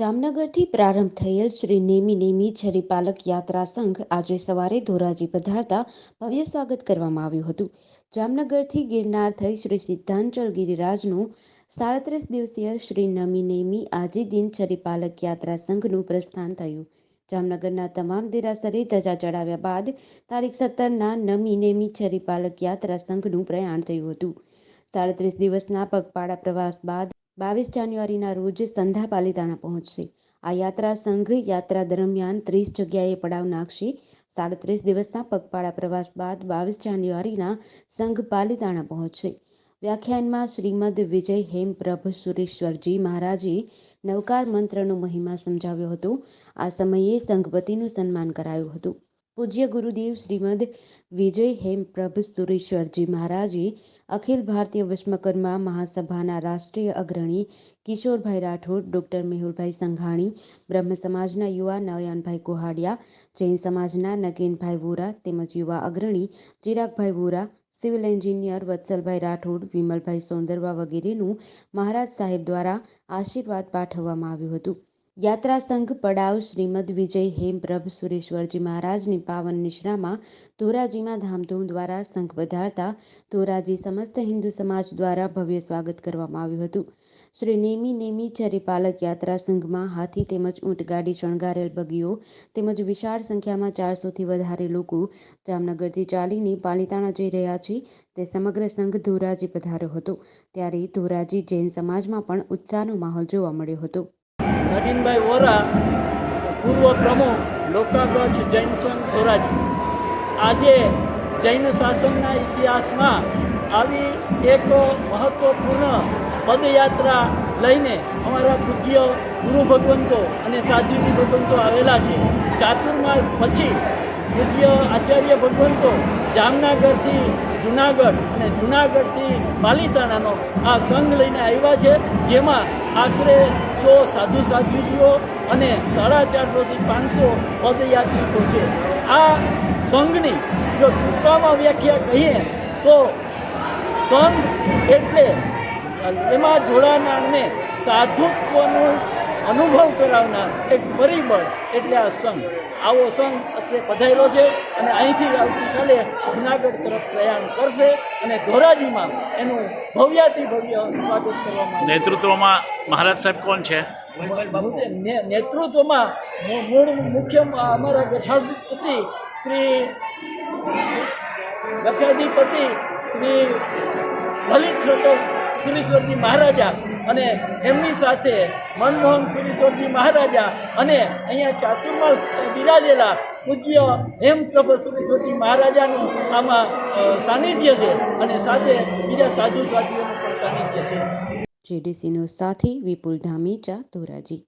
જામનગરથી પ્રારંભ થયેલ શ્રી નેમી નેમી છરીપાલક યાત્રા સંઘ આજે સવારે ધોરાજી પધારતા ભવ્ય સ્વાગત કરવામાં આવ્યું હતું. જામનગરથી ગિરનાર થઈ શ્રી સિદ્ધાંચલ ગિરિરાજનું સાડત્રીસ દિવસીય શ્રી નમી નેમી આજે દિન છરીપાલક યાત્રા સંઘનું પ્રસ્થાન થયું. જામનગરના તમામ દેરાસરે ધજા ચડાવ્યા બાદ તારીખ સત્તરના નમી નેમી છરીપાલક યાત્રા સંઘનું પ્રયાણ થયું હતું. સાડત્રીસ દિવસના પગપાળા પ્રવાસ બાદ બાવીસ જાન્યુઆરીના રોજ સંધા પાલીતાણા પહોંચશે. આ યાત્રા સંઘ યાત્રા દરમિયાન ત્રીસ જગ્યાએ પડાવ નાખશે. સાડત્રીસ દિવસના પગપાળા પ્રવાસ બાદ બાવીસ જાન્યુઆરીના સંઘ પાલીતાણા પહોંચશે. વ્યાખ્યાનમાં શ્રીમદ વિજય હેમ પ્રભ સુરેશ્વરજી મહારાજે નવકાર મંત્રનો મહિમા સમજાવ્યો હતો. આ સમયે સંઘપતિનું સન્માન કરાયું હતું. પૂજ્ય ગુરુદેવ શ્રીમદ વિજય હેમ પ્રભ સુરેશ્વરજી મહારાજે અખિલ ભારતીય વિશ્વકર્મા મહાસભાના રાષ્ટ્રીય અગ્રણી કિશોરભાઈ રાઠોડ, ડૉક્ટર મેહુલભાઈ સંઘાણી, બ્રહ્મ સમાજના યુવા નયનભાઈ કોહાડિયા, જૈન સમાજના નગીનભાઈ વોરા તેમજ યુવા અગ્રણી ચિરાગભાઈ વોરા, સિવિલ એન્જિનિયર વત્સલભાઈ રાઠોડ, વિમલભાઈ સોંદરવા વગેરેનું મહારાજ સાહેબ દ્વારા આશીર્વાદ પાઠવવામાં આવ્યું હતું. યાત્રા સંઘ પડાવ શ્રીમદ વિજય હેમપ્રભ સુરેશ્વરજી મહારાજની પાવન નિશ્રામાં ધોરાજીમાં ધામધૂમ દ્વારા સંઘ વધારતા ધોરાજી સમસ્ત હિન્દુ સમાજ દ્વારા ભવ્ય સ્વાગત કરવામાં આવ્યું હતું. શ્રી નેમી નેમી ચરીપાલક યાત્રા સંઘમાં હાથી તેમજ ઊંટગાડી શણગારેલ બગીઓ તેમજ વિશાળ સંખ્યામાં ચારસોથી વધારે લોકો જામનગરથી ચાલીને પાલીતાણા જઈ રહ્યા છે તે સમગ્ર સંઘ ધોરાજી પધાર્યો હતો. ત્યારે ધોરાજી જૈન સમાજમાં પણ ઉત્સાહનો માહોલ જોવા મળ્યો હતો. નગીનભાઈ વોરા, પૂર્વ પ્રમુખ લોકાગઢ જૈન સંઘ ધોરાજી. આજે જૈન શાસનના ઇતિહાસમાં આવી એક મહત્વપૂર્ણ પદયાત્રા લઈને અમારા પૂજ્ય ગુરુ ભગવંતો અને સાધુજી ભગવંતો આવેલા છે. ચાતુર્માસ પછી પૂજ્ય આચાર્ય ભગવંતો જામનગરથી જુનાગઢ અને જુનાગઢથી પાલીતાણાનો આ સંઘ લઈને આવ્યા છે. જેમાં આશરે સો સાધુ સાધ્વીજીઓ અને સાડા ચારસોથી પાંચસો પદયાત્રિકો છે. આ સંઘની જો ટૂંકામાં વ્યાખ્યા કહીએ તો સંઘ એટલે એમાં જોડાનારને સાધુત્વનું અનુભવ કરાવનાર એક પરિબળ એટલે આ સંઘ. આવો સંઘ અત્યારે પધારેલો છે અને અહીંથી આવતીકાલે જુનાગઢ તરફ પ્રયાણ કરશે અને ધોરાજીમાં એનું ભવ્યાતિ ભવ્ય સ્વાગત કરવામાં નેતૃત્વમાં મહારાજ સાહેબ કોણ છે? નેતૃત્વમાં મૂળ મુખ્ય અમારા ગછાધિપતિ શ્રી ગછાધિપતિ શ્રી લલિત ઠક્કર સુરેશ્વરજી મહારાજા અને એમની સાથે મનમોહન સુરેશ્વરજી મહારાજા અને અહીંયા ચાતુર્માસ બિરાજેલા પૂજ્ય હેમપ્રભ સુરેશ્વરજી મહારાજાનું આમાં સાનિધ્ય છે અને સાથે બીજા સાધુ સાધ્વીઓનું પણ સાનિધ્ય છે. જેડીસી સાથી સાથે વિપુલ ધામીચા ધોરાજી.